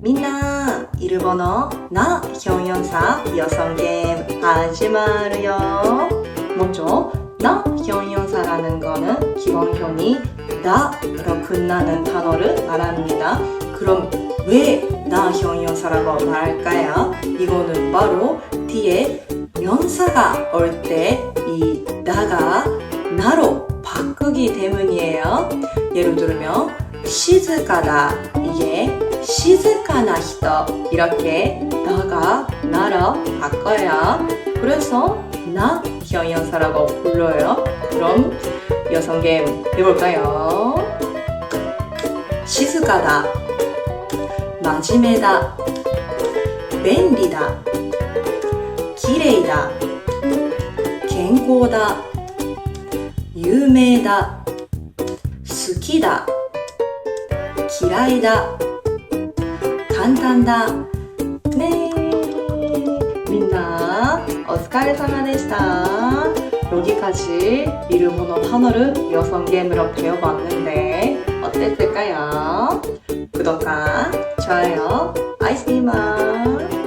みんな、イルボのな형용사 여성 게임 하지마르요. 먼저 나 형용사라는 거는 기본형이 나로 끝나는 단어를 말합니다. 그럼 왜 나 형용사라고 말할까요? 이거는 바로 뒤에 명사가 올 때 이 나가 나로 바꾸기 때문이에요. 예를 들면 시즈카다 이게 시즈카나 히토 이렇게 나가 나로 바꿔요. 그래서 나 형용사라고 불러요. 그럼 여성 게임 해볼까요? 시즈카다真面目だ便利だ綺麗だ健康だ有名だ好きだ嫌いだ 簡単だねみんなお疲れ様でした 여기까지 일본어 단어를 여성 게임으로 배워봤는데 어땠을까요? 구독과 좋아요, 아이스비만